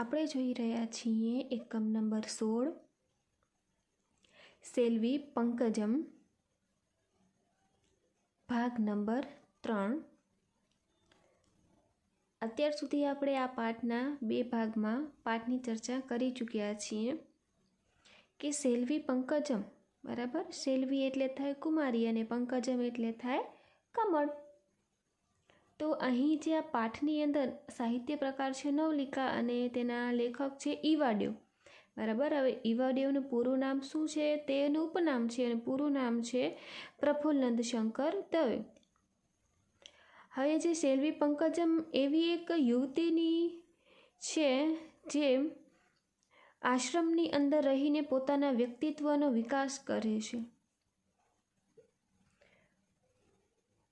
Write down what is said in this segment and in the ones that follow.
આપણે જોઈ રહ્યા છીએ એકમ નંબર સોળ. સેલ્વી પંકજમ, ભાગ નંબર ત્રણ. અત્યાર સુધી આપણે આ પાઠના બે ભાગમાં પાઠની ચર્ચા કરી ચૂક્યા છીએ કે સેલ્વી પંકજમ, બરાબર? સેલ્વી એટલે થાય કુમારી અને પંકજમ એટલે થાય કમળ. તો અહીં જે આ પાઠની અંદર સાહિત્ય પ્રકાર છે નવલિકા અને તેના લેખક છે ઈવાડ્યો. બરાબર? હવે ઈવાડ્યોનું પૂરું નામ શું છે? તેનું ઉપનામ છે અને પૂરું નામ છે પ્રફુલ્લનંદ શંકર દવે. હવે જે સેલ્વી પંકજમ એવી એક યુવતીની છે જે આશ્રમની અંદર રહીને પોતાના વ્યક્તિત્વનો વિકાસ કરે છે.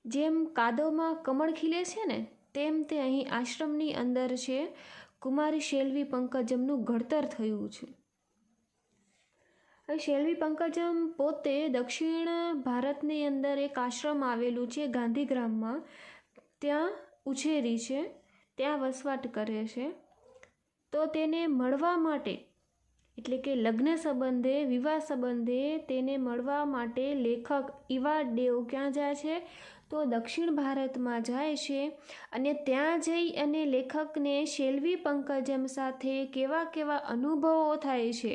જેમ કાદવમાં કમળ ખીલે છે ને, તેમ તે અહીં આશ્રમની અંદર છે. કુમારી શેલ્વી પંકજમનું ઘડતર થયું છે. શેલ્વી પંકજમ પોતે દક્ષિણ ભારતની અંદર એક આશ્રમ આવેલું છે ગાંધીગ્રામમાં. ત્યાં ઉછેરી છે, ત્યાં વસવાટ કરે છે. તો તેને મળવા માટે, એટલે કે લગ્ન સંબંધે, વિવાહ સંબંધે તેને મળવા માટે લેખક ઈવા દેવ ક્યાં જાય છે? તો દક્ષિણ ભારતમાં જાય છે અને ત્યાં જઈ અને લેખકને શેલ્વી પંકજમ સાથે કેવા કેવા અનુભવો થાય છે,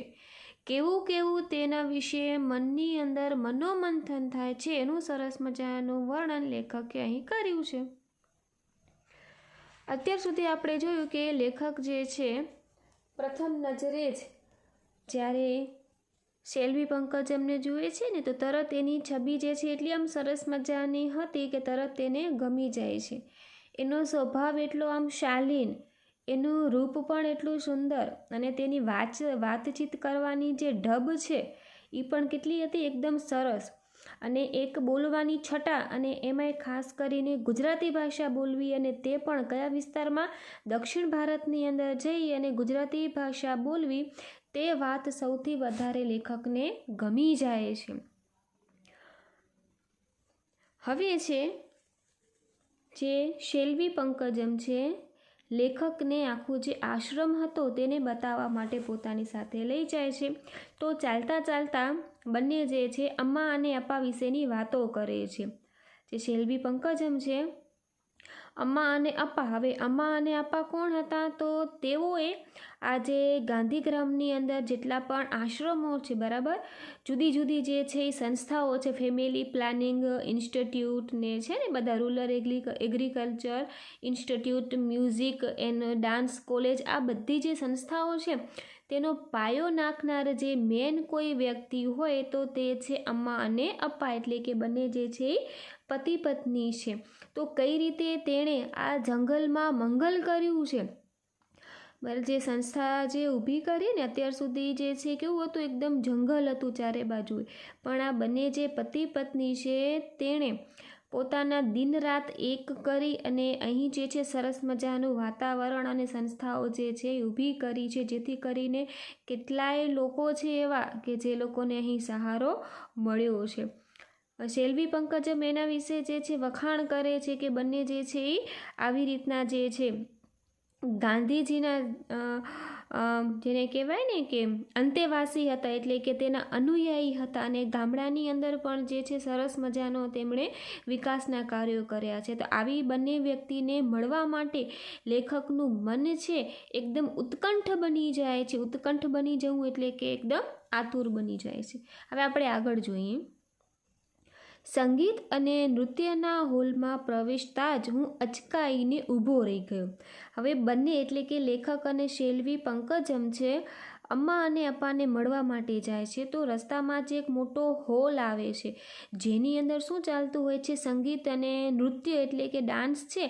કેવું કેવું તેના વિશે મનની અંદર મનોમંથન થાય છે, એનું સરસ મજાનું વર્ણન લેખકે અહીં કર્યું છે. અત્યાર સુધી આપણે જોયું કે લેખક જે છે, પ્રથમ નજરે જ જ્યારે શેલ્વી પંકજમને જુએ છે ને, તો તરત એની છબી જે છે એટલી આમ સરસ મજાની હતી કે તરત તેને ગમી જાય છે. એનો સ્વભાવ એટલો આમ શાલીન, એનું રૂપ પણ એટલું સુંદર અને તેની વાચ, વાતચીત કરવાની જે ઢબ છે એ પણ કેટલી હતી એકદમ સરસ. અને એક બોલવાની છટા અને એમાંય ખાસ કરીને ગુજરાતી ભાષા બોલવી અને તે પણ કયા વિસ્તારમાં? દક્ષિણ ભારતની અંદર જઈ અને ગુજરાતી ભાષા બોલવી તે વાત સૌથી વધારે લેખકને ગમી જાય છે. હવે છે, જે શેલ્વી પંકજમ છે, લેખકને આખું જે આશ્રમ હતો તેને બતાવવા માટે પોતાની સાથે લઈ જાય છે. તો ચાલતા ચાલતા બંને જે છે, અમ્મા અને અપ્પા વિશેની વાતો કરે છે. જે શેલ્વી પંકજમ છે અમ્મા અને અપ્પા. હવે અમ્મા અને અપ્પા કોણ હતા? તો તેઓએ આજે ગાંધીગ્રામની અંદર જેટલા પણ આશ્રમો છે, બરાબર? જુદી જુદી જે છે એ સંસ્થાઓ છે ફેમિલી પ્લાનિંગ ઇન્સ્ટિટ્યૂટ ને છે ને બધા rural agriculture institute music and dance college આ બધી જે સંસ્થાઓ છે, તેનો પાયો નાખનાર જે મેન કોઈ વ્યક્તિ હોય તો તે છે અમ્મા અને અપ્પા. એટલે કે બંને જે છે એ પતિ પત્ની છે. તો કઈ રીતે તેણે આ જંગલમાં મંગલ કર્યું છે? જે સંસ્થા જે ઊભી કરી ને અત્યાર સુધી જે છે, કેવું હતું? એકદમ જંગલ હતું ચારે બાજુએ. પણ આ બંને જે પતિ પત્ની છે, તેણે પોતાના દિન રાત એક કરી અને અહીં જે છે, સરસ મજાનું વાતાવરણ અને સંસ્થાઓ જે છે, એ ઊભી કરી છે. જેથી કરીને કેટલાય લોકો છે એવા કે જે લોકોને અહીં સહારો મળ્યો છે શેલ્વી પંકજમ એના વિશે જે છે વખાણ કરે છે કે બંને જે છે એ આવી રીતના જે છે ગાંધીજીના જેને કહેવાય ને કે અંતેવાસી હતા એટલે કે તેના અનુયાયી હતા અને ગામડાની અંદર પણ જે છે સરસ મજાનો તેમણે વિકાસના કાર્યો કર્યા છે. તો આવી બંને વ્યક્તિને મળવા માટે લેખકનું મન છે એકદમ ઉત્કંઠ બની જાય છે. ઉત્કંઠ બની જવું એટલે કે એકદમ આતુર બની જાય છે. હવે આપણે આગળ જોઈએ. સંગીત અને નૃત્યના હોલમાં પ્રવેશતા જ હું અચકાઈને ઊભો રહી ગયો. હવે બંને એટલે કે લેખક અને શેલવી પંકજમ છે, અમ્મા અને અપ્પાને મળવા માટે જાય છે, તો રસ્તામાં જ એક મોટો હોલ આવે છે. જેની અંદર શું ચાલતું હોય છે, સંગીત અને નૃત્ય એટલે કે ડાન્સ છે,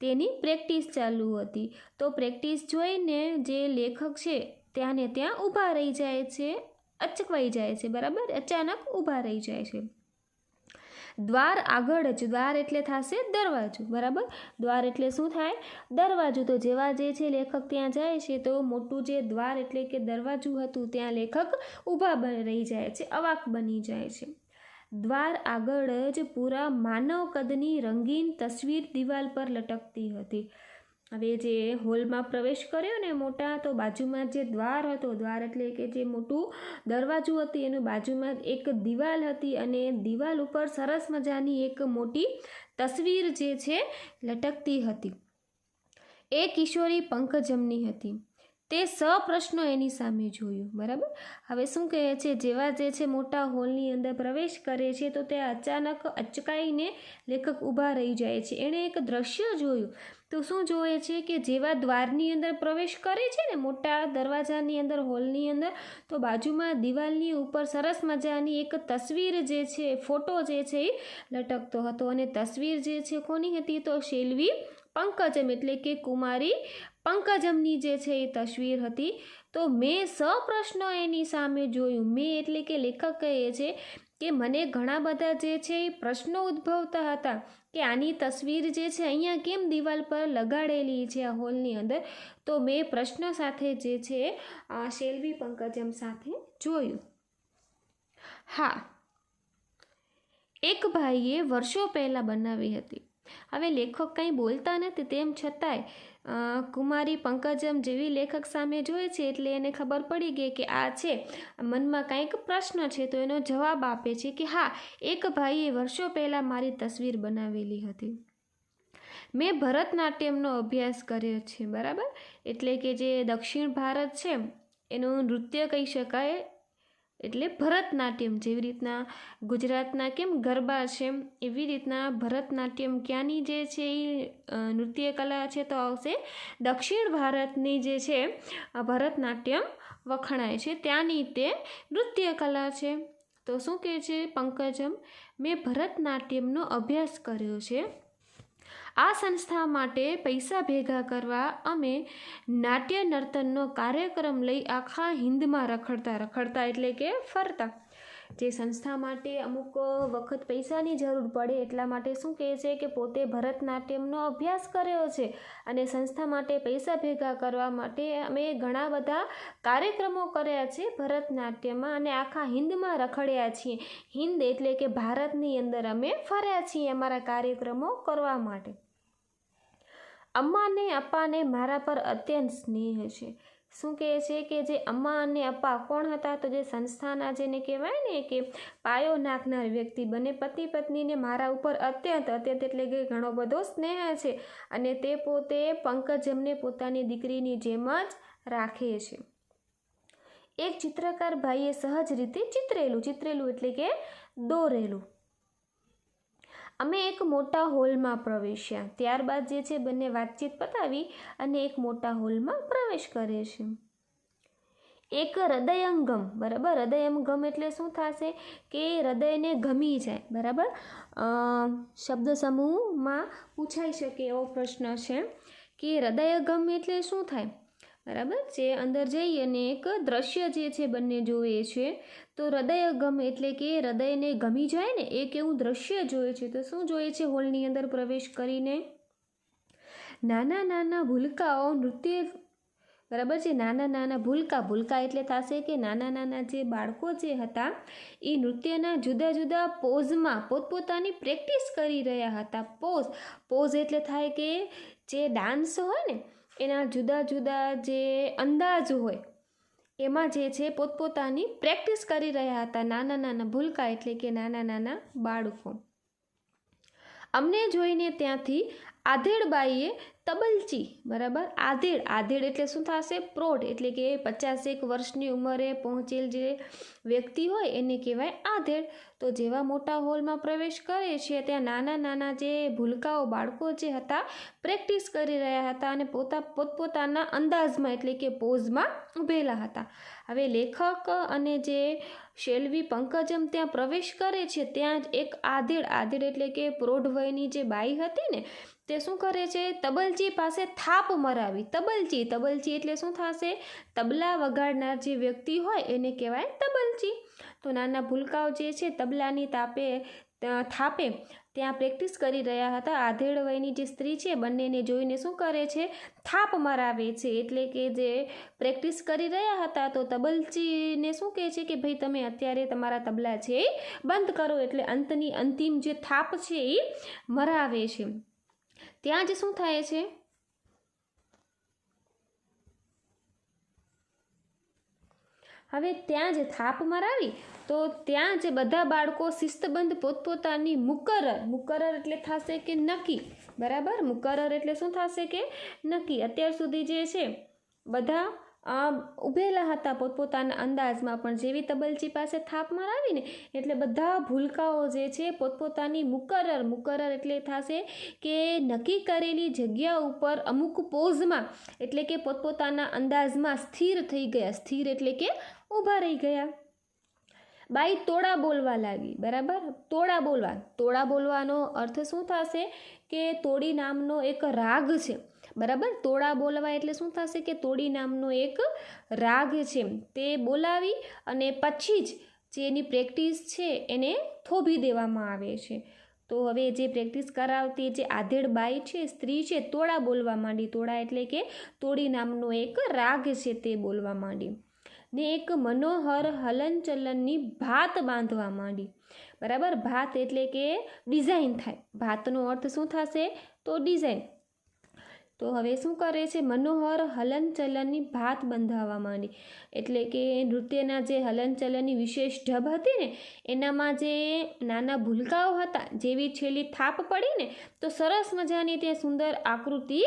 તેની પ્રેક્ટિસ ચાલુ હતી. તો પ્રેક્ટિસ જોઈને જે લેખક છે ત્યાં ને ત્યાં ઊભા રહી જાય છે, અચકવાઈ જાય છે, બરાબર? અચાનક ઊભા રહી જાય છે. દ્વાર આગળ જ, દ્વાર એટલે થશે દરવાજો, બરાબર? દ્વાર એટલે શું થાય? દરવાજો. તો જેવા જે છે લેખક ત્યાં જાય છે, તો મોટું જે દ્વાર એટલે કે દરવાજું હતું, ત્યાં લેખક ઊભા રહી જાય છે, અવાક બની જાય છે. દ્વાર આગળ જ પૂરા માનવ કદની રંગીન તસવીર દિવાલ પર લટકતી હતી. હવે જે હોલમાં પ્રવેશ કર્યો ને મોટા, તો બાજુમાં જે દ્વાર હતો, દ્વાર એટલે કે જે મોટું દરવાજું હતું, એનું બાજુમાં એક દિવાલ હતી અને દિવાલ ઉપર સરસ મજાની એક મોટી તસવીર જે છે, લટકતી હતી. એ કિશોરી પંકજમની હતી. તે સપ્રશ્નો એની સામે જોયું, બરાબર? હવે શું કહે છે, જેવા જે છે મોટા હોલની અંદર પ્રવેશ કરે છે, તો તે અચાનક અચકાઈને લેખક ઊભા રહી જાય છે. એણે એક દ્રશ્ય જોયું. તો શું જોઈએ છે કે જેવા દ્વારની અંદર પ્રવેશ કરે છે ને, મોટા દરવાજાની અંદર, હોલની અંદર, તો બાજુમાં દિવાલની ઉપર સરસ મજાની એક તસવીર જે છે, ફોટો જે છે એ લટકતો હતો. અને તસવીર જે છે કોની હતી? તો શેલવી પંકજમ, એટલે કે કુમારી પંકજમની જે છે એ તસવીર હતી. તો મેં સપ્રશ્ન એની સામે જોયું. મેં એટલે કે લેખક કહે છે કે મને ઘણા બધા જે છે એ પ્રશ્નો ઉદ્ભવતા હતા કે આની તસવીર જે છે અહીંયા કેમ દિવાલ પર લગાડેલી છે આ હોલની અંદર, તો મેં પ્રશ્ન સાથે જે છે શેલ્વી પંકજમ સાથે જોયું. હા, એક ભાઈએ વર્ષો પહેલાં બનાવી હતી. હવે લેખક કંઈ બોલતા નથી તેમ છતાંય કુમારી પંકજમ જેવી લેખક સામે જોઈ છે એટલે એને ખબર પડી ગઈ કે આ છે. મનમાં કંઈક પ્રશ્ન છે તો એનો જવાબ આપે છે કે હા, એક ભાઈએ વર્ષો પહેલાં મારી તસવીર બનાવેલી હતી. મેં ભરતનાટ્યમનો અભ્યાસ કર્યો છે, બરાબર? એટલે કે જે દક્ષિણ ભારત છે, એનું નૃત્ય કહી શકાય એટલે ભરતનાટ્યમ જેવી રીતના ગુજરાતના કેમ ગરબા છે એવી રીતના ભરતનાટ્યમ ક્યાંની જે છે એ નૃત્ય કલા છે તો આવશે દક્ષિણ ભારતની જે છે ભરતનાટ્યમ વખણાય છે. ત્યાંની તે નૃત્ય કલા છે. તો શું કહે છે? પંકજમ, મેં ભરતનાટ્યમનો અભ્યાસ કર્યો છે. આ સંસ્થા માટે પૈસા ભેગા કરવા અમે નાટ્ય નર્તનનો કાર્યક્રમ લઈ આખા હિન્દમાં રખડતા રખડતા એટલે કે ફરતા. જે સંસ્થા માટે અમુક વખત પૈસાની જરૂર પડે એટલા માટે શું કહે છે કે પોતે ભરતનાટ્યમનો અભ્યાસ કર્યો છે અને સંસ્થા માટે પૈસા ભેગા કરવા માટે અમે ઘણા બધા કાર્યક્રમો કર્યા છે ભરતનાટ્યમમાં અને આખા હિન્દમાં રખડ્યા છીએ. હિન્દ એટલે કે ભારતની અંદર અમે ફર્યા છીએ અમારા કાર્યક્રમો કરવા માટે. અમ્માને, અપ્પાને મારા પર અત્યંત સ્નેહ છે. શું કહે છે કે જે અમ્મા અને અપ્પા કોણ હતા? તો જે સંસ્થાના જેને કહેવાય ને કે પાયો નાખનાર વ્યક્તિ બને પતિ પત્નીને મારા ઉપર અત્યંત અત્યંત એટલે કે ઘણો બધો સ્નેહ છે અને તે પોતે પંકજમને પોતાની દીકરીની જેમ જ રાખે છે. એક ચિત્રકાર ભાઈએ સહજ રીતે ચિત્રેલું ચિત્રેલું એટલે કે દોરેલું. અમે એક મોટા હોલમાં પ્રવેશ્યા. ત્યારબાદ જે છે બંને વાતચીત પતાવી અને એક મોટા હોલમાં પ્રવેશ કરે છે. એક હૃદયંગમ, બરાબર? હૃદયંગમ એટલે શું થશે? કે હૃદયને ગમી જાય, બરાબર? શબ્દ સમૂહમાં પૂછાઈ શકે એવો પ્રશ્ન છે કે હૃદયગમ એટલે શું થાય? બરાબર? જે અંદર જઈ અને એક દ્રશ્ય જે છે બંને જોઈએ છે તો હૃદય ગમ એટલે કે હૃદયને ગમી જાય ને એક એવું દ્રશ્ય જોઈએ છે. તો શું જોઈએ છે? હોલની અંદર પ્રવેશ કરીને નાના નાના ભૂલકાઓ નૃત્ય બરાબર છે? નાના નાના ભૂલકા ભૂલકા એટલે થશે કે નાના નાના જે બાળકો જે હતા, એ નૃત્યના જુદા જુદા પોઝમાં પોતપોતાની પ્રેક્ટિસ કરી રહ્યા હતા. પોઝ પોઝ એટલે થાય કે જે ડાન્સ હોય ને, એના જુદા જુદા જે અંદાજ હોય એમાં જે છે પોતપોતાની પ્રેક્ટિસ કરી રહ્યા હતા નાના નાના ભૂલકા એટલે કે નાના નાના બાળકો. અમને જોઈને ત્યાંથી આધેડબાઈએ તબલચી, બરાબર? આધેડ આધેડ એટલે શું થશે? પ્રોઢ, એટલે કે પચાસેક વર્ષની ઉંમરે પહોંચેલ જે વ્યક્તિ હોય એને કહેવાય આધેડ. તો જેવા મોટા હોલમાં પ્રવેશ કરે છે, ત્યાં નાના નાના જે ભૂલકાઓ બાળકો જે હતા, પ્રેક્ટિસ કરી રહ્યા હતા અને પોતા, પોતપોતાના અંદાજમાં એટલે કે પોઝમાં ઊભેલા હતા. હવે લેખક અને જે શેલવી પંકજમ ત્યાં પ્રવેશ કરે છે, ત્યાં જ એક આધેડ આધેડ એટલે કે પ્રૌઢ વયની જે બાઈ હતી ને, તે શું કરે છે? તબલચી પાસે થાપ મરાવી. તબલચી તબલચી એટલે શું થશે? તબલા વગાડનાર જે વ્યક્તિ હોય એને કહેવાય તબલચી તો નાના ભૂલકાઓ જે છે, તબલાની તાપે થાપે ત્યાં પ્રેક્ટિસ કરી રહ્યા હતા. આધેડ વયની જે સ્ત્રી છે, બંનેને જોઈને શું કરે છે? થાપ મરાવે છે. એટલે કે જે પ્રેક્ટિસ કરી રહ્યા હતા, તો તબલચીને શું કહે છે કે, ભાઈ, તમે અત્યારે તમારા તબલા છે એ બંધ કરો. એટલે અંતની અંતિમ જે થાપ છે એ મરાવે છે. ત્યાં જ શું થાય છે? હવે ત્યાં જ થાપ મરાવી તો ત્યાં જ બધા બાળકો શિસ્તબંધ પોતપોતાની મુકરર મુકરર એટલે થશે કે નક્કી, બરાબર? મુકરર એટલે શું થશે કે નક્કી? અત્યાર સુધી જે છે, બધા ઊભેલા હતા પોતપોતાના અંદાજમાં, પણ જેવી તબલચી પાસે થાપ મરાવીને એટલે બધા ભૂલકાઓ જે છે પોતપોતાની મુકરર મુકરર એટલે થશે કે નક્કી કરેલી જગ્યા ઉપર અમુક પોઝમાં, એટલે કે પોતપોતાના અંદાજમાં સ્થિર થઈ ગયા. સ્થિર એટલે કે ઊભા રહી ગયા. બાઈ તોડા બોલવા લાગી, બરાબર? તોડા બોલવા. તોડા બોલવાનો અર્થ શું થશે કે તોડી નામનો એક રાગ છે. બરાબર? તોડા બોલવા એટલે શું થશે કે તોડી નામનો એક રાગ છે. તે બોલાવી અને પછી જ જે એની પ્રેક્ટિસ છે એને થોભી દેવામાં આવે છે. તો હવે જે પ્રેક્ટિસ કરાવતી જે આધેડ બાઈ છે, સ્ત્રી છે તોડા બોલવા માંડી. તોડા એટલે કે તોડી નામનો એક રાગ છે તે બોલવા માંડી. ને એક મનોહર હલનચલનની ભાત બાંધવા માંડી. બરાબર? ભાત એટલે કે ડિઝાઇન થાય. ભાતનો અર્થ શું થશે? તો ડિઝાઇન. તો હવે શું કરે છે? મનોહર હલનચલનની ભાત બંધાવવા માંડી. એટલે કે નૃત્યના જે હલનચલનની વિશેષ ઢબ હતી ને, એનામાં જે નાના ભૂલકાઓ હતા, જેવી છેલ્લી થાપ પડી ને, તો સરસ મજાની તે સુંદર આકૃતિ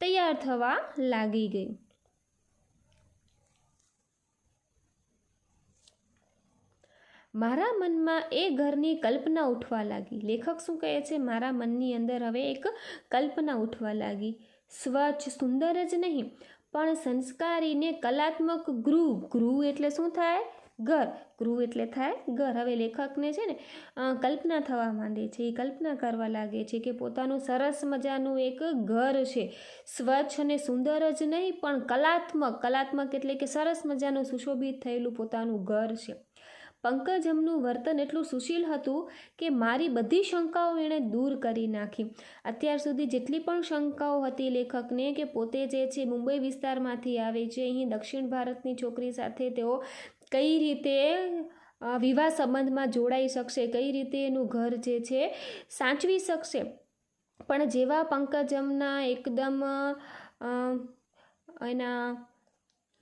તૈયાર થવા લાગી ગઈ. મારા મનમાં એ ઘરની કલ્પના ઉઠવા લાગી. લેખક શું કહે છે? મારા મનની અંદર હવે એક કલ્પના ઉઠવા લાગી. સ્વચ્છ સુંદર જ નહીં, પણ સંસ્કારીને કલાત્મક ગૃહ ગૃહ એટલે શું થાય? ઘર. ગૃહ એટલે થાય ઘર. હવે લેખકને છે ને કલ્પના થવા માંડે છે. એ કલ્પના કરવા લાગે છે કે પોતાનું સરસ મજાનું એક ઘર છે. સ્વચ્છ અને સુંદર જ નહીં, પણ કલાત્મક. કલાત્મક એટલે કે સરસ મજાનું સુશોભિત થયેલું પોતાનું ઘર છે. પંકજમનું વર્તન એટલું સુશીલ હતું કે મારી બધી શંકાઓ એણે દૂર કરી નાખી. અત્યાર સુધી જેટલી પણ શંકાઓ હતી લેખકને કે પોતે જે છે મુંબઈ વિસ્તારમાંથી આવે છે, અહીં દક્ષિણ ભારતની છોકરી સાથે તેઓ કઈ રીતે વિવાહ સંબંધમાં જોડાઈ શકશે, કઈ રીતે એનું ઘર જે છે સાચવી શકશે. પણ જેવા પંકજમના એકદમ એના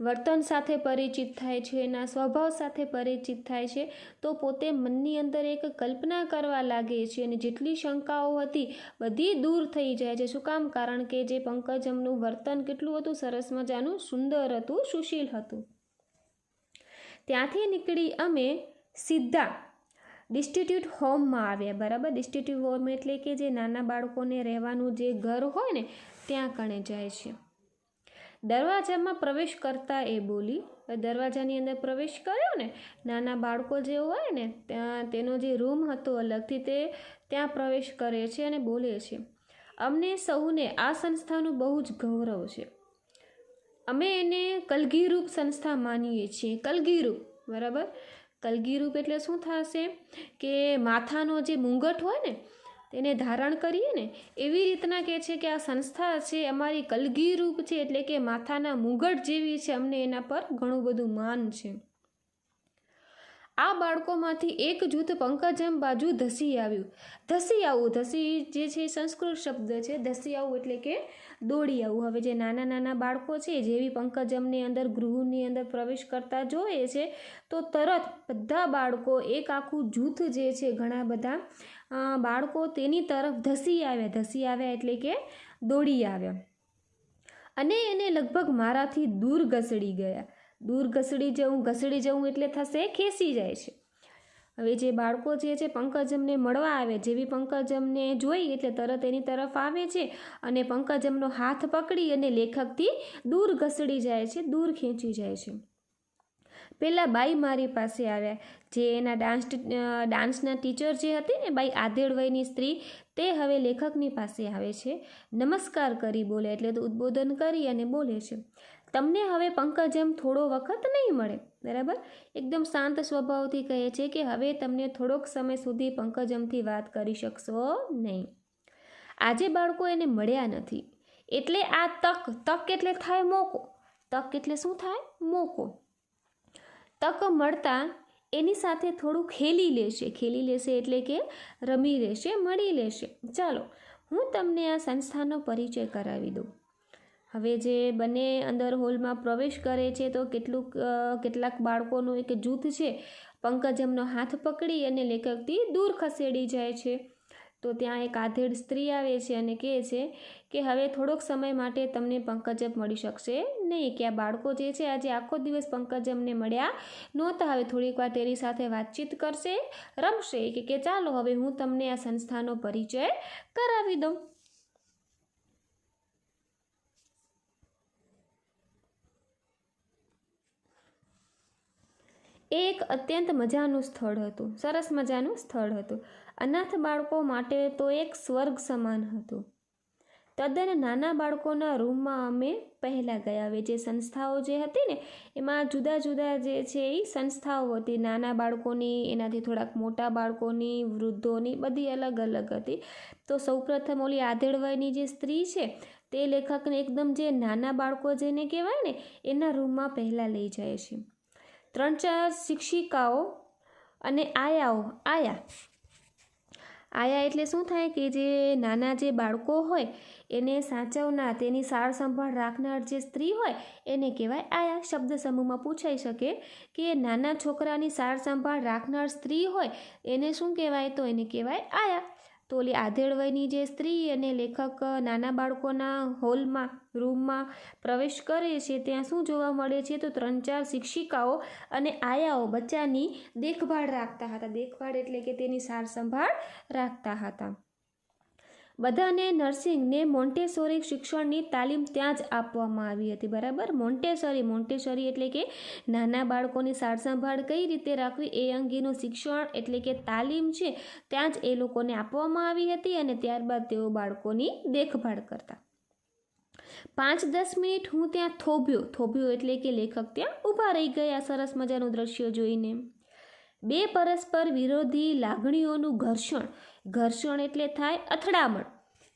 વર્તન સાથે પરિચિત થાય છે, એના સ્વભાવ સાથે પરિચિત થાય છે, તો પોતે મનની અંદર એક કલ્પના કરવા લાગે છે અને જેટલી શંકાઓ હતી બધી દૂર થઈ જાય છે. શું કામ? કારણ કે જે પંકજમનું વર્તન કેટલું હતું સરસ મજાનું, સુંદર હતું, સુશીલ હતું. ત્યાંથી નીકળી અમે સીધા ડિસ્ટિટ્યૂટ હોમમાં આવ્યા, બરાબર? ડિસ્ટિટ્યૂટ હોમ એટલે કે જે નાના બાળકોને રહેવાનું જે ઘર હોય ને, ત્યાં કણે જાય છે. દરવાજામાં પ્રવેશ કરતા એ બોલી દરવાજાની અંદર પ્રવેશ કર્યો ને? નાના બાળકો જે હોય ને, ત્યાં તેનો જે રૂમ હતો અલગથી તે ત્યાં પ્રવેશ કરે છે અને બોલે છે, અમને સૌને આ સંસ્થાનું બહુ જ ગૌરવ છે. અમે એને કલગીરૂપ સંસ્થા માનીએ છીએ. કલગીરૂપ, બરાબર? કલગીરૂપ એટલે શું થશે? કે માથાનો જે મુંગટ હોય ને તેને ધારણ કરીએ ને, એવી રીતના કહે છે કે આ સંસ્થા છે, અમારી કલગી રૂપ છે, એટલે કે માથાના મુગટ જેવી છે, અમને એના પર ઘણું બધું માન છે. આ બાળકોમાંથી એક જૂથ પંકજમ બાજુ ધસી આવ્યું. ધસી આવવું ધસી જે છે સંસ્કૃત શબ્દ છે, ધસી આવવું એટલે કે દોડી આવવું હવે જે નાના નાના બાળકો છે, જેવી પંકજમની અંદર ગૃહની અંદર પ્રવેશ કરતા જોઈએ છે, તો તરત બધા બાળકો, એક આખું જૂથ જે છે, ઘણા બધા બાળકો તેની તરફ ધસી આવ્યા ધસી આવ્યા એટલે કે દોડી આવ્યા અને એને લગભગ મારાથી દૂર ઘસડી ગયા. દૂર ઘસડી જવું ઘસડી જવું એટલે થશે ખેંચી જાય છે. હવે જે બાળકો જે છે પંકજમને મળવા આવે જેવી પંકજમને જોઈ એટલે તરત એની તરફ આવે છે અને પંકજમનો હાથ પકડી અને લેખકથી દૂર ઘસડી જાય છે, દૂર ખેંચી જાય છે. પહેલાં બાઈ મારી પાસે આવ્યા. જે એના ડાન્સ ડાન્સના ટીચર જે હતી ને બાઈ આધેડવયની સ્ત્રી, તે હવે લેખકની પાસે આવે છે. નમસ્કાર કરી બોલે એટલે તો ઉદ્બોધન કરી અને બોલે છે. તમને હવે પંકજમ થોડો વખત નહીં મળે. બરાબર? એકદમ શાંત સ્વભાવથી કહે છે કે, હવે તમને થોડોક સમય સુધી પંકજમથી વાત કરી શકશો નહીં. આજે બાળકો એને મળ્યા નથી. એટલે આ તક તક એટલે થાય મોકો. તક એટલે શું થાય? મોકો. તક મળતા એની સાથે થોડું ખેલી લેશે. ખેલી લેશે એટલે કે રમી લેશે, મળી લેશે. ચાલો, હું તમને આ સંસ્થાનો પરિચય કરાવી દઉં. હવે જે બંને અંદર હોલમાં પ્રવેશ કરે છે તો કેટલુંક કેટલાક બાળકોનું એક જૂથ છે. પંકજમનો હાથ પકડી અને લેખકથી દૂર ખસેડી જાય છે. તો ત્યાં એક આધેડ સ્ત્રી આવે છે અને કહે છે કે હવે થોડોક સમય માટે તમને પંકજપ મળી શકશે નહીં, કે આ બાળકો જે છે આજે આખો દિવસ પંકજમને મળ્યા નહોતા, હવે થોડીક વાર તેની સાથે વાતચીત કરશે, રમશે કે કે ચાલો હવે હું તમને આ સંસ્થાનો પરિચય કરાવી દઉં. એ એક અત્યંત મજાનું સ્થળ હતું, સરસ મજાનું સ્થળ હતું. અનાથ બાળકો માટે તો એક સ્વર્ગ સમાન હતું. તદ્દન નાના બાળકોના રૂમમાં અમે પહેલાં ગયા હવે જે સંસ્થાઓ જે હતી ને, એમાં જુદા જુદા જે છે એ સંસ્થાઓ હતી. નાના બાળકોની, એનાથી થોડાક મોટા બાળકોની, વૃદ્ધોની બધી અલગ અલગ હતી. તો સૌપ્રથમ ઓલી આધેડવાયની જે સ્ત્રી છે, તે લેખકને એકદમ જે નાના બાળકો જેને કહેવાય ને, એના રૂમમાં પહેલાં લઈ જાય છે. ત્રણ ચાર શિક્ષિકાઓ અને આયાઓ આયા. આયા એટલે શું થાય કે જે નાના જે બાળકો હોય, એને સાચવનાર, તેની સાર સંભાળ રાખનાર જે સ્ત્રી હોય, એને કહેવાય આયા. શબ્દ સમૂહમાં પૂછાઈ શકે કે નાના છોકરાની સાર સંભાળ રાખનાર સ્ત્રી હોય, એને શું કહેવાય? તો એને કહેવાય આયા. તો ઓલી આધેડ વયની જે સ્ત્રી અને લેખક નાના બાળકોના હોલમાં, રૂમમાં પ્રવેશ કરે છે, ત્યાં શું જોવા મળે છે તો ત્રણ ચાર શિક્ષિકાઓ અને આયાઓ બચ્ચાની દેખભાળ રાખતા હતા. દેખભાળ એટલે કે તેની સાર સંભાળ રાખતા હતા. બધાને નર્સિંગને મોન્ટેસોરી શિક્ષણની તાલીમ ત્યાં જ આપવામાં આવી હતી, બરાબર? મોન્ટેસરી મોન્ટેસરી એટલે કે નાના બાળકોની સારસંભાળ કઈ રીતે રાખવી એ અંગેનું શિક્ષણ એટલે કે તાલીમ છે ત્યાં જ એ લોકોને આપવામાં આવી હતી અને ત્યારબાદ તેઓ બાળકોની દેખભાળ કરતા. પાંચ દસ મિનિટ હું ત્યાં થોભ્યો થોભ્યો એટલે કે લેખક ત્યાં ઊભા રહી ગયા, સરસ મજાનું દ્રશ્ય જોઈને. બે પરસ્પર વિરોધી લાગણીઓનું ઘર્ષણ ઘર્ષણ એટલે થાય અથડામણ.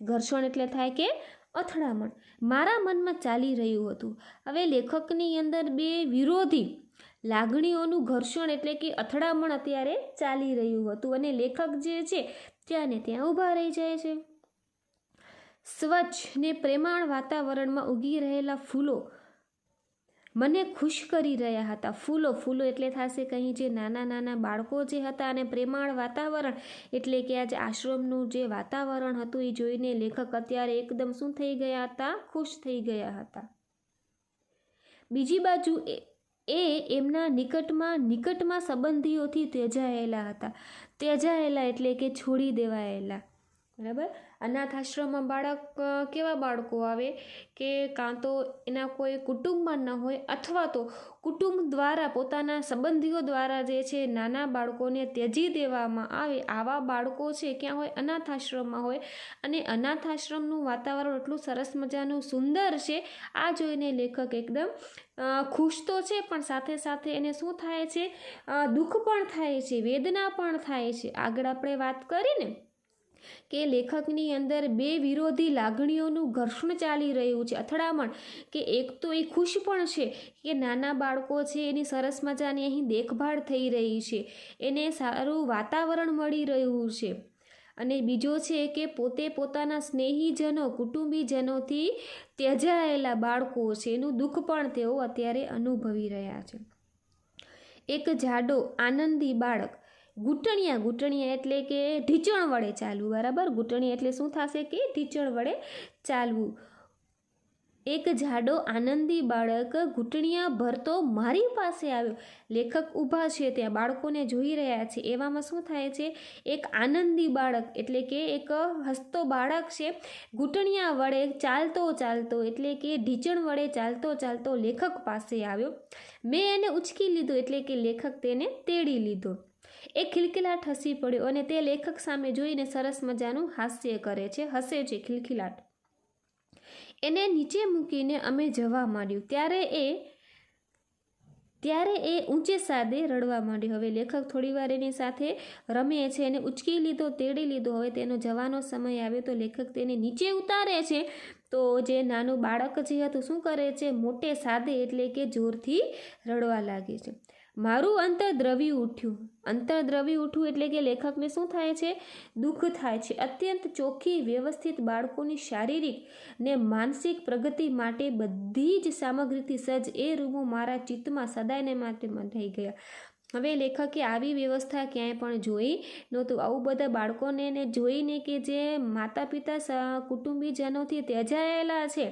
ઘર્ષણ એટલે થાય કે અથડામણ. મારા મનમાં ચાલી રહ્યું હતું. હવે લેખકની અંદર બે વિરોધી લાગણીઓનું ઘર્ષણ એટલે કે અથડામણ અત્યારે ચાલી રહ્યું હતું અને લેખક જે છે ત્યાં ને ત્યાં ઊભા રહી જાય છે. સ્વચ્છ ને પ્રેમાળ વાતાવરણમાં ઉગી રહેલા ફૂલો મને ખુશ કરી રહ્યા હતા. ફૂલો ફૂલો એટલે થશે કંઈ જે નાના નાના બાળકો જે હતા અને પ્રેમાળ વાતાવરણ એટલે કે આજે આશ્રમનું જે વાતાવરણ હતું એ જોઈને લેખક અત્યારે એકદમ શું થઈ ગયા હતા? ખુશ થઈ ગયા હતા. બીજી બાજુ એ એમના નિકટમાં નિકટમાં સંબંધીઓથી તેજાયેલા હતા. તેજાયેલા એટલે કે છોડી દેવાયેલા. બરાબર? અનાથ આશ્રમમાં બાળક કેવા બાળકો આવે કે કાં તો એના કોઈ કુટુંબમાં ન હોય અથવા તો કુટુંબ દ્વારા પોતાના સંબંધીઓ દ્વારા જે છે નાના બાળકોને ત્યજી દેવામાં આવે આવા બાળકો છે ક્યાં હોય? અનાથ આશ્રમમાં હોય. અને અનાથ આશ્રમનું વાતાવરણ એટલું સરસ મજાનું સુંદર છે. આ જોઈને લેખક એકદમ ખુશ તો છે પણ સાથે સાથે એને શું થાય છે? દુઃખ પણ થાય છે, વેદના પણ થાય છે. આગળ આપણે વાત કરીને કે લેખકની અંદર બે વિરોધી લાગણીઓનું ઘર્ષણ ચાલી રહ્યું છે. અથડામણ કે એક તો એ ખુશ પણ છે કે નાના બાળકો છે, એની સરસ મજાની અહીં દેખભાળ થઈ રહી છે. એને સારું વાતાવરણ મળી રહ્યું છે. અને બીજો છે કે પોતે પોતાના સ્નેહીજનો, કુટુંબીજનોથી ત્યજાયેલા બાળકો છે. એનું દુઃખ પણ તેઓ અત્યારે અનુભવી રહ્યા છે. એક જાડો, આનંદી બાળક ઘૂંટણિયા ઘૂંટણિયા એટલે કે ઢીંચણ વડે ચાલવું, બરાબર? ઘૂંટણિયા એટલે શું થશે કે ઢીંચણ વડે ચાલવું. એક જાડો આનંદી બાળક ઘૂંટણિયા ભરતો મારી પાસે આવ્યો. લેખક ઊભા છે ત્યાં, બાળકોને જોઈ રહ્યા છે. એવામાં શું થાય છે? એક આનંદી બાળક એટલે કે એક હસતો બાળક છે. ઘૂંટણિયા વડે ચાલતો ચાલતો એટલે કે ઢીચણ વડે ચાલતો ચાલતો લેખક પાસે આવ્યો. મેં એને ઉચકી લીધો એટલે કે લેખક તેને તેડી લીધો. એ ખિલખિલાટ હસી પડ્યો અને તે લેખક સામે જોઈને સરસ મજાનું હાસ્ય કરે છે, હસે છે ખિલખિલાટ. એને નીચે મૂકીને અમે જવા માંડ્યું. ત્યારે એ ત્યારે એ ઊંચે સાદે રડવા માંડ્યો. હવે લેખક થોડીવાર એની સાથે રમે છે એને ઉચકી લીધો, તેડી લીધો. હવે તેનો જવાનો સમય આવ્યો તો લેખક તેને નીચે ઉતારે છે. તો જે નાનું બાળક જે હતું, શું કરે છે? મોટે સાદે એટલે કે જોરથી રડવા લાગે છે. મારું અંતર દ્રવી ઉઠ્યું. અંતર દ્રવી ઉઠવું એટલે કે લેખકને શું થાય છે? દુઃખ થાય છે. અત્યંત ચોખ્ખી વ્યવસ્થિત બાળકોની શારીરિક ને માનસિક પ્રગતિ માટે બધી જ સામગ્રીથી સજ્જ એ રૂમો મારા ચિત્તમાં સદાયને માટે થઈ ગયા. હવે લેખકે આવી વ્યવસ્થા ક્યાંય પણ જોઈ નહોતું. આવું બધા બાળકોને ને જોઈને કે જે માતા પિતા કુટુંબીજનોથી ત્યજાયેલા છે,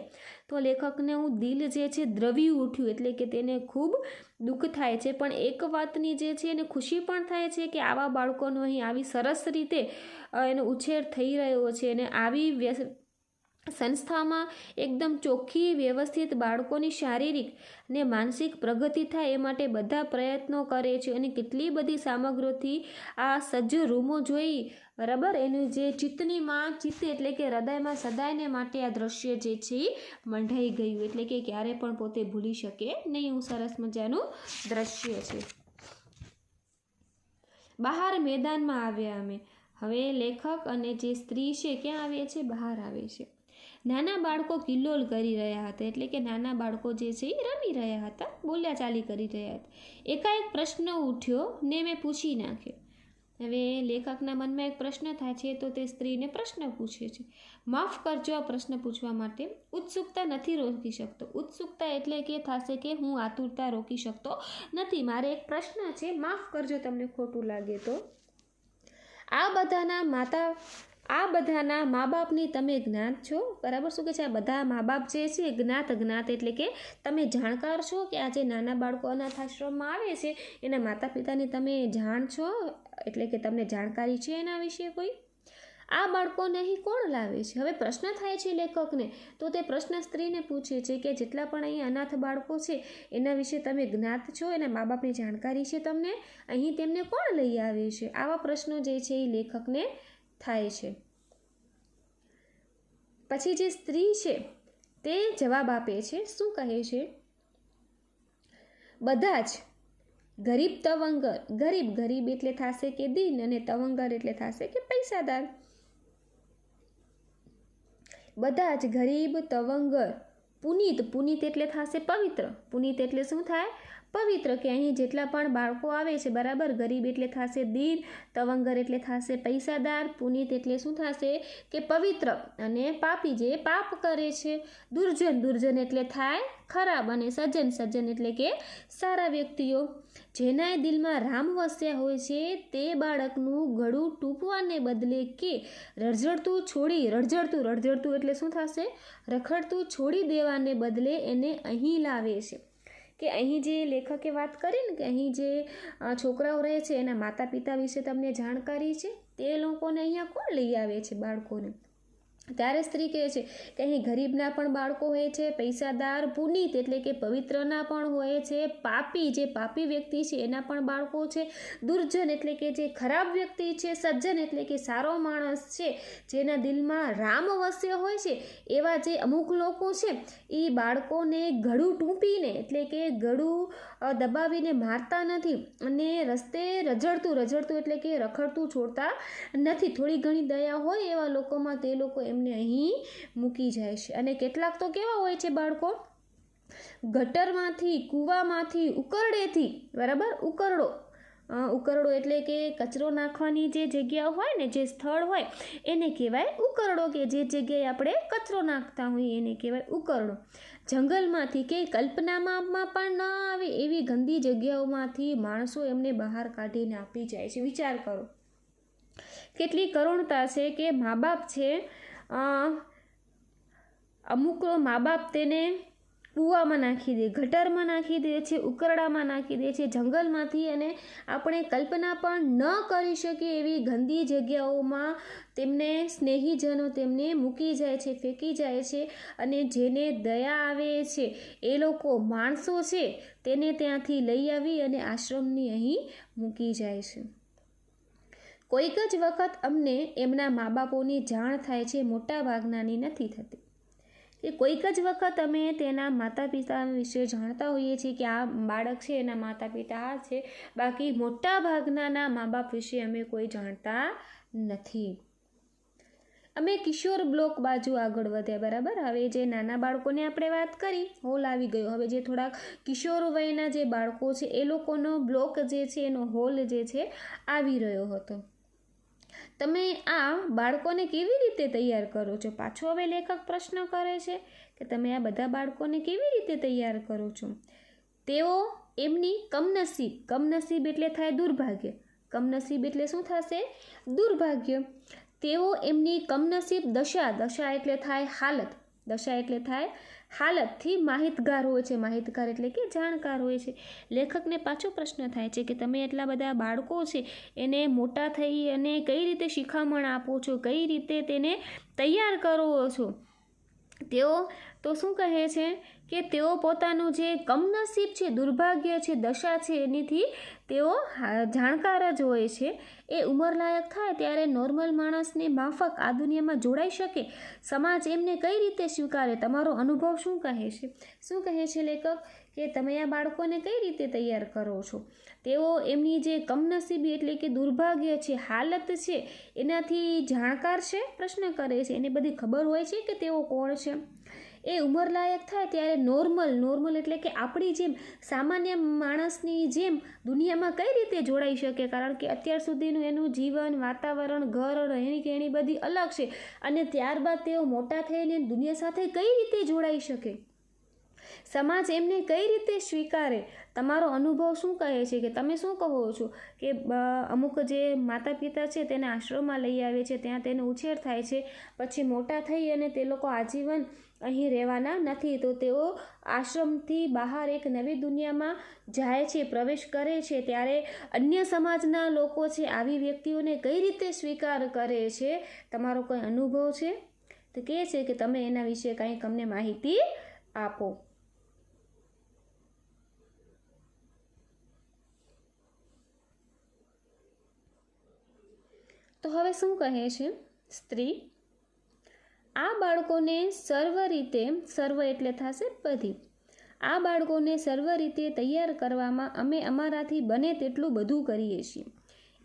તો લેખકને હું દિલ જે છે દ્રવી ઉઠ્યું એટલે કે તેને ખૂબ દુઃખ થાય છે. પણ એક વાતની જે છે એને ખુશી પણ થાય છે કે આવા બાળકોનો અહીં આવી સરસ રીતે એનો ઉછેર થઈ રહ્યો છે. અને આવી સંસ્થામાં એકદમ ચોખ્ખી, વ્યવસ્થિત બાળકોની શારીરિક ને માનસિક પ્રગતિ થાય એ માટે બધા પ્રયત્નો કરે છે અને કેટલી બધી સામગ્રીથી આ સજ્જ રૂમો જોઈ બરાબર એનું જે ચિત્તની માં, ચિત્ત એટલે કે હૃદયમાં સદાયને માટે આ દ્રશ્ય જે છે મંડાઈ ગયું. એટલે કે ક્યારે પણ પોતે ભૂલી શકે નહીં હું સરસ મજાનું દ્રશ્ય છે. બહાર મેદાનમાં આવ્યા અમે. હવે લેખક અને જે સ્ત્રી છે, ક્યાં આવે છે? બહાર આવે છે. નાના બાળકો કિલ્લોલ કરી રહ્યા હતા. એટલે કે નાના બાળકો જે છે એ રમી રહ્યા હતા બોલ્યા ચાલી કરી રહ્યા હતા. એકાએક પ્રશ્ન ઉઠ્યો ને મેં પૂછી નાખ્યો. હવે લેખકના મનમાં એક પ્રશ્ન થાય છે તો તે સ્ત્રીને પ્રશ્ન પૂછે છે. માફ કરજો આ પ્રશ્ન પૂછવા માટે. ઉત્સુકતા નથી રોકી શકતો. ઉત્સુકતા એટલે કે થશે કે હું આતુરતા રોકી શકતો નથી. મારે એક પ્રશ્ન છે. માફ કરજો તમને ખોટું લાગે તો. આ બધાના માતા આ બધાના મા બાપની તમે જ્ઞાત છો? બરાબર? શું કે છે? આ બધા મા બાપ જે છે, જ્ઞાત જ્ઞાત એટલે કે તમે જાણકાર છો કે આ જે નાના બાળકો અનાથ આશ્રમમાં આવે છે, એના માતા પિતાની તમે જાણ છો? એટલે કે તમને જાણકારી છે એના વિશે કોઈ? આ બાળકોને અહીં કોણ લાવે છે? હવે પ્રશ્ન થાય છે લેખકને. તો તે પ્રશ્ન સ્ત્રીને પૂછે છે કે જેટલા પણ અહીં અનાથ બાળકો છે, એના વિશે તમે જ્ઞાત છો? એના મા બાપની જાણકારી છે તમને? અહીં તેમને કોણ લઈ આવે છે? આવા પ્રશ્નો જે છે એ લેખકને થાય છે. પછી જે સ્ત્રી છે, તે જવાબ આપે છે, શું કહે છે? બધા જ ગરીબ તવંગર, ગરીબ ગરીબ એટલે થશે કે દિન અને તવંગર એટલે થશે કે પૈસાદાર. બધા જ ગરીબ તવંગર, પુનિત પુનિત એટલે થશે પવિત્ર. પુનિત એટલે શું થાય? પવિત્ર કે અહીં જેટલા પણ બાળકો આવે છે, બરાબર? ગરીબ એટલે થશે દીન, તવંગર એટલે થશે પૈસાદાર, પુનિત એટલે શું થશે? કે પવિત્ર. અને પાપી જે પાપ કરે છે, દુર્જન દુર્જન એટલે થાય ખરાબ અને સજ્જન સજ્જન એટલે કે સારા વ્યક્તિઓ. જેના દિલમાં રામ વસ્યા હોય છે, તે બાળકનું ગળું ટૂંપવાને બદલે કે રડઝડતું છોડી રડઝડતું રડઝડતું એટલે શું થશે? રખડતું છોડી દેવાને બદલે એને અહીં લાવે છે. કે અહીં જે લેખકે વાત કરી ને કે અહીં જે છોકરાઓ રહે છે એના માતા પિતા વિશે તમને જાણકારી છે? તે લોકોને અહીંયા કોણ લઈ આવે છે બાળકોને? ત્યારે સ્ત્રી કહે છે કે અહીં ગરીબના પણ બાળકો હોય છે, પૈસાદાર, પુનિત એટલે કે પવિત્રના પણ હોય છે, પાપી જે પાપી વ્યક્તિ છે એના પણ બાળકો છે, દુર્જન એટલે કે જે ખરાબ વ્યક્તિ છે, સજ્જન એટલે કે સારો માણસ છે, જેના દિલમાં રામ વસ્ય હોય છે, એવા જે અમુક લોકો છે, એ બાળકોને ગળું ટૂંપીને એટલે કે ગળું દબાવીને મારતા નથી અને રસ્તે રજડતું રજડતું એટલે કે રખડતું છોડતા નથી. થોડી ઘણી દયા હોય એવા લોકોમાં તે લોકો એમને અહીં મૂકી જાય છે. અને કેટલાક તો કેવા હોય છે બાળકો? ગટરમાંથી, કૂવામાંથી, ઉકરડેથી, બરાબર? ઉકરડો. ઉકરડો એટલે કે કચરો નાખવાની જે જગ્યા હોય ને, જે સ્થળ હોય, એને કહેવાય ઉકરડો કે જે જગ્યાએ આપણે કચરો નાખતા હોઈએ, એને કહેવાય ઉકરડો. જંગલમાંથી કે કલ્પનામાં પણ ન આવે એવી ગંદી જગ્યાઓમાંથી માણસો એમને બહાર કાઢીને આપી જાય છે. વિચાર કરો. કેટલી કરુણતા છે કે મા બાપ છે અમુક મા બાપ તેને કૂવામાં નાખી દે, ગટરમાં નાખી દે છે, ઉકરડામાં નાખી દે છે, જંગલમાંથી અને આપણે કલ્પના પણ ન કરી શકીએ એવી ગંદી જગ્યાઓમાં તેમને સ્નેહીજનો તેમને મૂકી જાય છે, ફેંકી જાય છે અને જેને દયા આવે છે, એ લોકો માણસો છે, તેને ત્યાંથી લઈ આવી અને આશ્રમની અહીં મૂકી જાય છે. કોઈક જ વખત અમને એમના મા બાપોની જાણ થાય છે મોટા ભાગનાની નથી થતી. કે કોઈક જ વખત અમે તેના માતા પિતા વિશે જાણતા હોઈએ છીએ કે આ બાળક છે, એના માતા પિતા આ છે, બાકી મોટા ભાગનાના મા બાપ વિશે અમે કોઈ જાણતા નથી. અમે કિશોર બ્લોક બાજુ આગળ વધ્યા, બરાબર? હવે જે નાના બાળકોને આપણે વાત કરી, હોલ આવી ગયો. હવે જે થોડાક કિશોર વયના જે બાળકો છે, એ લોકોનો બ્લોક જે છે, એનો હોલ જે છે, આવી રહ્યો હતો. તમે આ બાળકોને કેવી રીતે તૈયાર કરો છો? પાછો હવે લેખક પ્રશ્ન કરે છે કે તમે આ બધા બાળકોને કેવી રીતે તૈયાર કરો છો? તેઓ એમની કમનસીબ કમનસીબ એટલે થાય દુર્ભાગ્ય. કમનસીબ એટલે શું થશે? દુર્ભાગ્ય. તેઓ એમની કમનસીબ દશા દશા એટલે થાય હાલત. દશા એટલે થાય. હાલતથી માહિતગાર હોય છે. માહિતગાર એટલે કે જાણકાર હોય છે. લેખકને પાછો પ્રશ્ન થાય છે કે તમે એટલા બધા બાળકો છે, એને મોટા થઈ અને કઈ રીતે શિખામણ આપો છો? કઈ રીતે તેને તૈયાર કરો છો? તેઓ તો શું કહે છે? કે તેઓ પોતાનું જે કમનસીબ છે, દુર્ભાગ્ય છે, દશા છે, એનીથી તેઓ જાણકાર જ હોય છે. એ ઉંમરલાયક થાય ત્યારે નોર્મલ માણસને માફક આ દુનિયામાં જોડાઈ શકે. સમાજ એમને કઈ રીતે સ્વીકારે? તમારો અનુભવ શું કહે છે? શું કહે છે લેખક? કે તમે આ બાળકોને કઈ રીતે તૈયાર કરો છો? તેઓ એમની જે કમનસીબી એટલે કે દુર્ભાગ્ય છે, હાલત છે, એનાથી જાણકાર છે? પ્રશ્ન કરે છે. એને બધી ખબર હોય છે કે તેઓ કોણ છે? એ ઉંમરલાયક થાય ત્યારે નોર્મલ નોર્મલ એટલે કે આપણી જેમ સામાન્ય માણસની જેમ દુનિયામાં કઈ રીતે જોડાઈ શકે? કારણ કે અત્યાર સુધીનું એનું જીવન, વાતાવરણ, ઘર, રહેણી કહેણી બધી અલગ છે અને ત્યારબાદ તેઓ મોટા થઈને દુનિયા સાથે કઈ રીતે જોડાઈ શકે? સમાજ એમને કઈ રીતે સ્વીકારે? તમારો અનુભવ શું કહે છે? કે તમે શું કહો છો? કે અમુક જે માતા પિતા છે તેને આશ્રમમાં લઈ આવે છે, ત્યાં તેનો ઉછેર થાય છે, પછી મોટા થઈ અને તે લોકો આજીવન અહીં રહેવાના નથી. તો તેઓ આશ્રમથી બહાર એક નવી દુનિયામાં જાય છે, પ્રવેશ કરે છે. ત્યારે અન્ય સમાજના લોકો છે, આવી વ્યક્તિઓને કઈ રીતે સ્વીકાર કરે છે? તમારો કોઈ અનુભવ છે? તો કહે છે કે તમે એના વિશે કંઈક અમને માહિતી આપો. તો હવે શું કહે છે? સ્ત્રી આ બાળકોને સર્વ રીતે, સર્વ એટલે થશે બધી. આ બાળકોને સર્વ રીતે તૈયાર કરવામાં અમે અમારાથી બને તેટલું બધું કરીએ છીએ.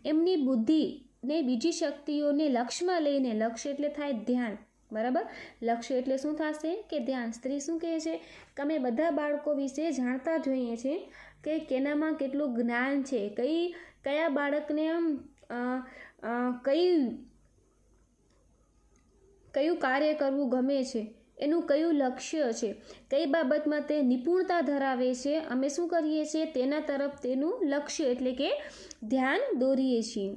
એમની બુદ્ધિ ને બીજી શક્તિઓને લક્ષ્યમાં લઈને લક્ષ્ય એટલે થાય ધ્યાન. બરાબર? લક્ષ્ય એટલે શું થશે કે ધ્યાન. સ્ત્રી શું કહે છે? કે અમે બધા બાળકો વિશે જાણતા જોઈએ છે કે કેનામાં કેટલું જ્ઞાન છે. કઈ, કયા બાળકને કઈ કયું કાર્ય કરવું ગમે છે, એનું કયું લક્ષ્ય છે, કઈ બાબતમાં તે નિપુણતા ધરાવે છે, અમે શું કરીએ છીએ, તેના તરફ તેનું લક્ષ્ય એટલે કે ધ્યાન દોરીએ છીએ.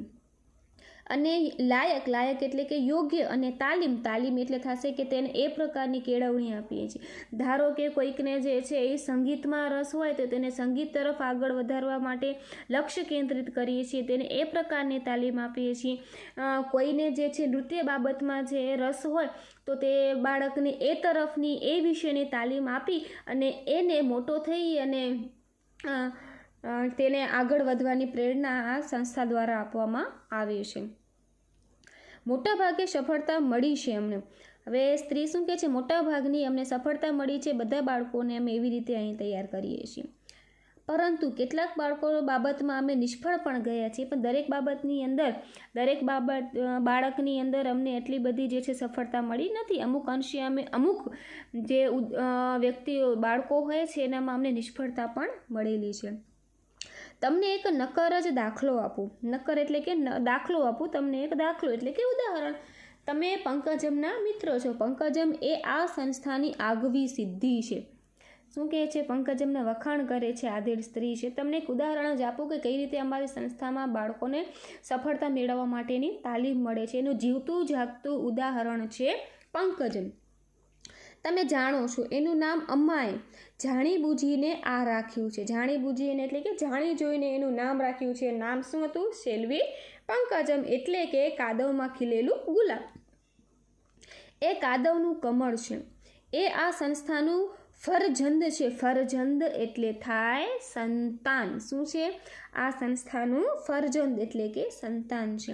અને લાયક લાયક એટલે કે યોગ્ય અને તાલીમ તાલીમ એટલે થશે કે તેને એ પ્રકારની કેળવણી આપીએ છીએ. ધારો કે કોઈકને જે છે એ સંગીતમાં રસ હોય તો તેને સંગીત તરફ આગળ વધારવા માટે લક્ષ્ય કેન્દ્રિત કરીએ છીએ, તેને એ પ્રકારની તાલીમ આપીએ છીએ. કોઈને જે છે નૃત્ય બાબતમાં જે રસ હોય તો તે બાળકને એ તરફની, એ વિશેની તાલીમ આપી અને એને મોટો થઈ અને તેને આગળ વધવાની પ્રેરણા આ સંસ્થા દ્વારા આપવામાં આવી છે. મોટાભાગે સફળતા મળી છે અમને હવે સ્ત્રી શું કહે છે? મોટાભાગની અમને સફળતા મળી છે. બધા બાળકોને અમે એવી રીતે અહીં તૈયાર કરીએ છીએ. પરંતુ કેટલાક બાળકો બાબતમાં અમે નિષ્ફળ પણ ગયા છીએ. પણ દરેક બાબતની અંદર, દરેક બાબત બાળકની અંદર અમને એટલી બધી જે છે સફળતા મળી નથી. અમુક અંશે અમે, અમુક જે વ્યક્તિઓ, બાળકો હોય છે, એનામાં અમને નિષ્ફળતા પણ મળેલી છે. તમને એક નકર જ દાખલો આપું. નકર એટલે કે દાખલો આપું, તમને એક દાખલો એટલે કે ઉદાહરણ. તમે પંકજમના મિત્રો છો. પંકજમ એ આ સંસ્થાની આગવી સિદ્ધિ છે. શું કહે છે? પંકજમના વખાણ કરે છે આધેડ સ્ત્રી છે. તમને એક ઉદાહરણ જ આપું કે કઈ રીતે અમારી સંસ્થામાં બાળકોને સફળતા મેળવવા માટેની તાલીમ મળે છે. એનું જીવતું જાગતું ઉદાહરણ છે પંકજમ. તમે જાણો છો, એનું નામ અમ્માએ જાણી બૂજીને આ રાખ્યું છે. જાણી બૂજીને એટલે કે જાણી જોઈને એનું નામ રાખ્યું છે. નામ શું હતું? શેલવી પંકજમ, એટલે કે કાદવમાં ખીલેલું ગુલાબ. એ કાદવનું કમળ છે. એ આ સંસ્થાનું ફરજંદ છે. ફરજંદ એટલે થાય સંતાન. શું છે? આ સંસ્થાનું ફરજંદ એટલે કે સંતાન છે.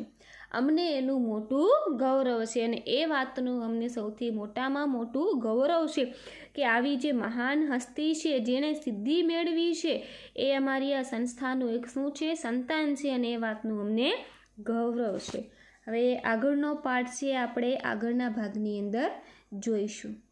અમને એનું મોટું ગૌરવ છે અને એ વાતનું અમને સૌથી મોટામાં મોટું ગૌરવ છે કે આવી જે મહાન હસ્તી છે, જેણે સિદ્ધિ મેળવી છે, એ અમારી આ સંસ્થાનું એક શું છે, સંતાન છે અને એ વાતનું અમને ગૌરવ છે. હવે આગળનો પાર્ટ છે, આપણે આગળના ભાગની અંદર જોઈશું.